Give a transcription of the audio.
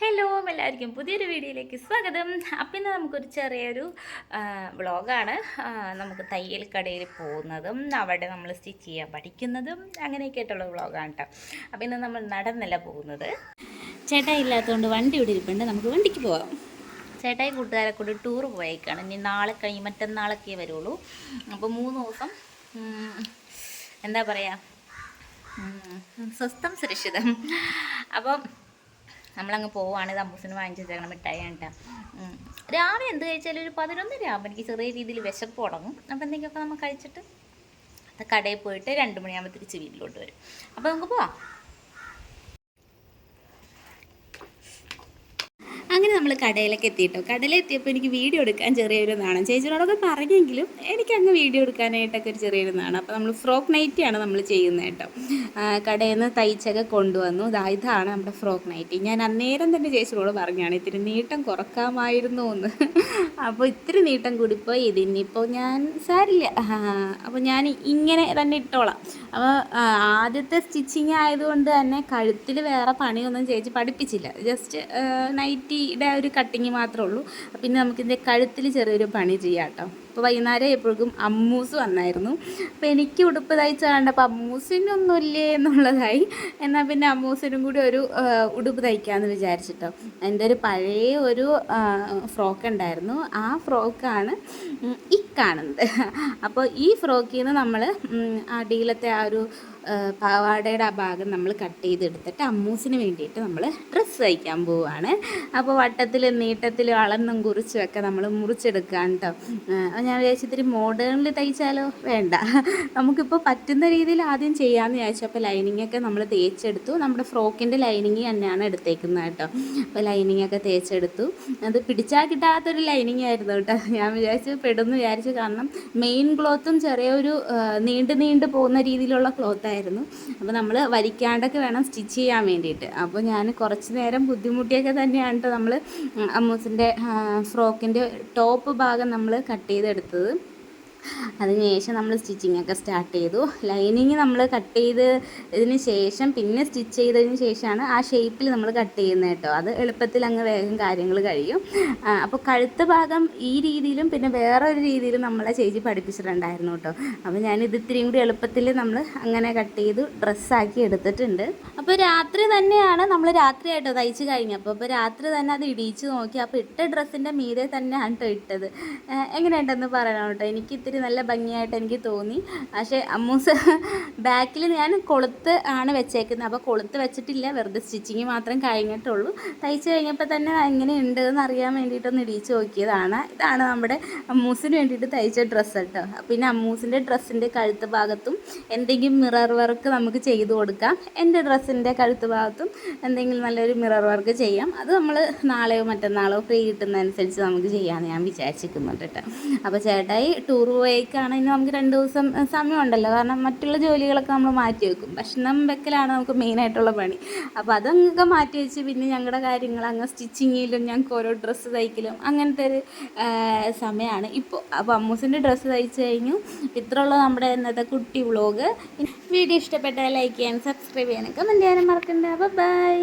Hello എല്ലാവർക്കും പുതിയൊരു വീഡിയോയിലേക്ക് സ്വാഗതം. അപ്പം ഇന്ന് നമുക്കൊരു ചെറിയൊരു വ്ളോഗാണ്. നമുക്ക് തയ്യൽ കടയിൽ പോകുന്നതും അവിടെ നമ്മൾ സ്റ്റിച്ച് ചെയ്യാൻ പഠിക്കുന്നതും അങ്ങനെയൊക്കെ ആയിട്ടുള്ള വ്ളോഗാണ് കേട്ടോ. അപ്പം ഇന്ന് നമ്മൾ നടന്നല്ല പോകുന്നത്. ചേട്ടായി ഇല്ലാത്തതുകൊണ്ട് വണ്ടി ഇവിടെ ഇരിപ്പുണ്ട്. നമുക്ക് വണ്ടിക്ക് പോകാം ചേട്ടായി കൂട്ടുകാരെ കൂടി ടൂർ പോയേക്കാണ്. ഇനി നാളെ കഴിഞ്ഞ് മറ്റന്നാളൊക്കെ വരുള്ളൂ. അപ്പോൾ മൂന്ന് ദിവസം എന്താ പറയുക സ്വസ്ഥം സുരക്ഷിതം. അപ്പം നമ്മളങ്ങ് പോവാണ് ഇത് അമ്പൂസിന് വാങ്ങിച്ചു വെച്ചേക്കണം മിഠായി കേട്ടോ രാവിലെ എന്ത് കഴിച്ചാലും ഒരു പതിനൊന്നര ആകുമ്പോൾ എനിക്ക് ചെറിയ രീതിയിൽ വിശപ്പ് തുടങ്ങും അപ്പോൾ എന്തെങ്കിലുമൊക്കെ നമ്മൾ കഴിച്ചിട്ട് കടയിൽ പോയിട്ട് രണ്ട് മണിയാകുമ്പോൾ തിരിച്ച് വീട്ടിലോട്ട് വരും. അപ്പോൾ നമുക്ക് പോവാം അങ്ങനെ നമ്മൾ കടയിലൊക്കെ എത്തിയിട്ടോ? കടയിലെത്തിയപ്പോൾ എനിക്ക് വീഡിയോ എടുക്കാൻ ചെറിയൊരു നാണം. ചേച്ചിയോടൊക്കെ പറഞ്ഞെങ്കിലും എനിക്ക് അങ്ങ് വീഡിയോ എടുക്കാനായിട്ടൊക്കെ ഒരു ചെറിയൊരു നാണം. അപ്പോൾ നമ്മൾ ഫ്രോക്ക് നൈറ്റിയാണ് നമ്മൾ ചെയ്യുന്നത് കേട്ടോ. കടയിൽ നിന്ന് തയ്ച്ചൊക്കെ കൊണ്ടുവന്നു. ഇതാണ് നമ്മുടെ ഫ്രോക്ക് നൈറ്റി. ഞാൻ അന്നേരം തന്നെ ചേച്ചിയോട് പറഞ്ഞാണ് ഇത്തിരി നീട്ടം കുറക്കാമായിരുന്നു എന്ന് അപ്പോൾ ഇത്തിരി നീട്ടം കൂടിപ്പോയി. ഇതിനിപ്പോൾ ഞാൻ സാരില്ല. അപ്പോൾ ഞാൻ ഇങ്ങനെ തന്നെ ഇട്ടോളാം. അപ്പോൾ ആദ്യത്തെ സ്റ്റിച്ചിങ് ആയതുകൊണ്ട് തന്നെ കഴുത്തിൽ വേറെ പണിയൊന്നും ചേച്ചി പഠിപ്പിച്ചില്ല. ജസ്റ്റ് നൈറ്റിയുടെ ഒരു കട്ടിങ് മാത്രമേ ഉള്ളൂ. പിന്നെ നമുക്കിതിന്റെ കഴുത്തിൽ ചെറിയൊരു പണി ചെയ്യാം കേട്ടോ. അപ്പോൾ വൈകുന്നേരം എപ്പോഴും അമ്മൂസ് വന്നായിരുന്നു. അപ്പോൾ എനിക്ക് ഉടുപ്പ് തയ്ച്ച കണ്ടപ്പോൾ അമ്മൂസിനൊന്നുമില്ലേ എന്നുള്ളതായി. എന്നാൽ പിന്നെ അമ്മൂസിനും കൂടി ഒരു ഉടുപ്പ് തയ്ക്കാമെന്ന് വിചാരിച്ചിട്ടോ. എന്റെ ഒരു പഴയ ഒരു ഫ്രോക്ക് ഉണ്ടായിരുന്നു. ആ ഫ്രോക്കാണ് ഈ കാണുന്നത്. അപ്പോൾ ഈ ഫ്രോക്കിൽ നിന്ന് നമ്മൾ അടിയിലത്തെ ആ ഒരു പാവാടയുടെ ആ ഭാഗം നമ്മൾ കട്ട് ചെയ്തെടുത്തിട്ട് അമ്മൂസിന് വേണ്ടിയിട്ട് നമ്മൾ ഡ്രസ്സ് തയ്ക്കാൻ പോവുകയാണ് അപ്പോൾ വട്ടത്തിൽ നീട്ടത്തിൽ അളന്നും കുറിച്ചും ഒക്കെ നമ്മൾ മുറിച്ചെടുക്കാൻ കേട്ടോ ഞാൻ വിചാരിച്ചു ഇത്തിരി മോഡേണിൽ തയ്ച്ചാലോ? വേണ്ട. നമുക്കിപ്പോൾ പറ്റുന്ന രീതിയിൽ ആദ്യം ചെയ്യാമെന്ന് വിചാരിച്ചു. അപ്പോൾ ലൈനിങ് ഒക്കെ നമ്മൾ തേച്ചെടുത്തു. നമ്മുടെ ഫ്രോക്കിന്റെ ലൈനിങ് തന്നെയാണ് എടുത്തേക്കുന്നത് കേട്ടോ. അപ്പോൾ ലൈനിങ് ഒക്കെ തേച്ചെടുത്തു. അത് പിടിച്ചാൽ കിട്ടാത്തൊരു ലൈനിങ് ആയിരുന്നു കേട്ടോ. ഞാൻ വിചാരിച്ചു പെടുമെന്ന് വിചാരിച്ചു. കാരണം മെയിൻ ക്ലോത്തും ചെറിയൊരു നീണ്ട് നീണ്ട് പോകുന്ന രീതിയിലുള്ള ക്ലോത്തായിരുന്നു അപ്പോൾ നമ്മൾ വരിക്കാണ്ടൊക്കെ വേണം സ്റ്റിച്ച് ചെയ്യാൻ വേണ്ടിയിട്ട്. അപ്പോൾ ഞാൻ കുറച്ച് നേരം ബുദ്ധിമുട്ടിയൊക്കെ തന്നെയാണ് കേട്ടോ നമ്മൾ അമ്മൂസിന്റെ ഫ്രോക്കിന്റെ ടോപ്പ് ഭാഗം നമ്മൾ കട്ട് ചെയ്തെടുത്തത് അതിനുശേഷം നമ്മൾ സ്റ്റിച്ചിങ് ഒക്കെ സ്റ്റാർട്ട് ചെയ്തു. ലൈനിങ് നമ്മൾ കട്ട് ചെയ്ത് ഇതിന് ശേഷം പിന്നെ സ്റ്റിച്ച് ചെയ്തതിന് ശേഷമാണ് ആ ഷേപ്പിൽ നമ്മൾ കട്ട് ചെയ്യുന്നത് കേട്ടോ. അത് എളുപ്പത്തിൽ അങ്ങ് വേഗം കാര്യങ്ങൾ കഴിയും. അപ്പോൾ കഴുത്ത് ഭാഗം ഈ രീതിയിലും പിന്നെ വേറൊരു രീതിയിലും നമ്മളെ ചേച്ചി പഠിപ്പിച്ചിട്ടുണ്ടായിരുന്നു കേട്ടോ. അപ്പോൾ ഞാനിത് ഇത്തിരിയും കൂടി എളുപ്പത്തിൽ നമ്മൾ അങ്ങനെ കട്ട് ചെയ്ത് ഡ്രസ്സാക്കി എടുത്തിട്ടുണ്ട്. അപ്പോൾ രാത്രി തന്നെയാണ് നമ്മൾ രാത്രി ആയിട്ടോ തയ്ച്ച് കഴിഞ്ഞപ്പോൾ അപ്പോൾ രാത്രി തന്നെ അത് ഇടിയിച്ച് നോക്കി. അപ്പോൾ ഇട്ട ഡ്രസ്സിന്റെ മീതെ തന്നെയാണ് കേട്ടോ ഇട്ടത് എങ്ങനെയുണ്ടെന്ന് പറയണം കേട്ടോ? എനിക്ക് ഇത്തിരി നല്ല ഭംഗിയായിട്ട് എനിക്ക് തോന്നി. പക്ഷേ അമ്മൂസ് ബാക്കിൽ ഞാൻ കൊളുത്ത് ആണ് വെച്ചേക്കുന്നത്. അപ്പോൾ കൊളുത്ത് വെച്ചിട്ടില്ല. വെറുതെ സ്റ്റിച്ചിങ് മാത്രം കഴിഞ്ഞിട്ടുള്ളൂ. തയ്ച്ച് കഴിഞ്ഞപ്പോൾ തന്നെ എങ്ങനെ ഉണ്ട് എന്ന് അറിയാൻ വേണ്ടിയിട്ടൊന്ന് ഇടിച്ച് നോക്കിയതാണ്. ഇതാണ് നമ്മുടെ അമ്മൂസിന് വേണ്ടിയിട്ട് തയ്ച്ച ഡ്രസ്സ് കേട്ടോ. പിന്നെ അമ്മൂസിന്റെ ഡ്രസ്സിന്റെ കഴുത്ത് ഭാഗത്തും എന്തെങ്കിലും മിറർ വർക്ക് നമുക്ക് ചെയ്തു കൊടുക്കാം. എന്റെ ഡ്രസ്സിന്റെ കഴുത്ത് ഭാഗത്തും എന്തെങ്കിലും നല്ലൊരു മിറർ വർക്ക് ചെയ്യാം. അത് നമ്മൾ നാളെയോ മറ്റന്നാളോ ഫ്രീ കിട്ടുന്നതനുസരിച്ച് നമുക്ക് ചെയ്യാമെന്ന് ഞാൻ വിചാരിച്ചിരിക്കുന്നുണ്ട് കേട്ടോ. അപ്പോൾ ചേട്ടായി ടൂർ പോയേക്കാണെങ്കിൽ നമുക്ക് രണ്ട് ദിവസം സമയം സമയമുണ്ടല്ലോ. കാരണം മറ്റുള്ള ജോലികളൊക്കെ നമ്മൾ മാറ്റി വെക്കും. ഭക്ഷണം വെക്കലാണ് നമുക്ക് മെയിനായിട്ടുള്ള പണി. അപ്പോൾ അതങ്ങൊക്കെ മാറ്റി വെച്ച് പിന്നെ ഞങ്ങളുടെ കാര്യങ്ങൾ അങ്ങ് സ്റ്റിച്ചിങ്ങിലും ഞങ്ങൾക്ക് ഓരോ ഡ്രസ്സ് തയ്ക്കലും അങ്ങനത്തെ ഒരു സമയമാണ് ഇപ്പോൾ അപ്പോൾ അമ്മൂസിന്റെ ഡ്രസ്സ് തയ്ച്ച് കഴിഞ്ഞു. ഇത്രയുള്ള നമ്മുടെ ഇന്നത്തെ കുട്ടി വ്ളോഗ്. വീഡിയോ ഇഷ്ടപ്പെട്ടാൽ ലൈക്ക് ചെയ്യാൻ സബ്സ്ക്രൈബ് ചെയ്യാനൊക്കെ ചെയ്യാനും മറക്കണ്ട. ബൈ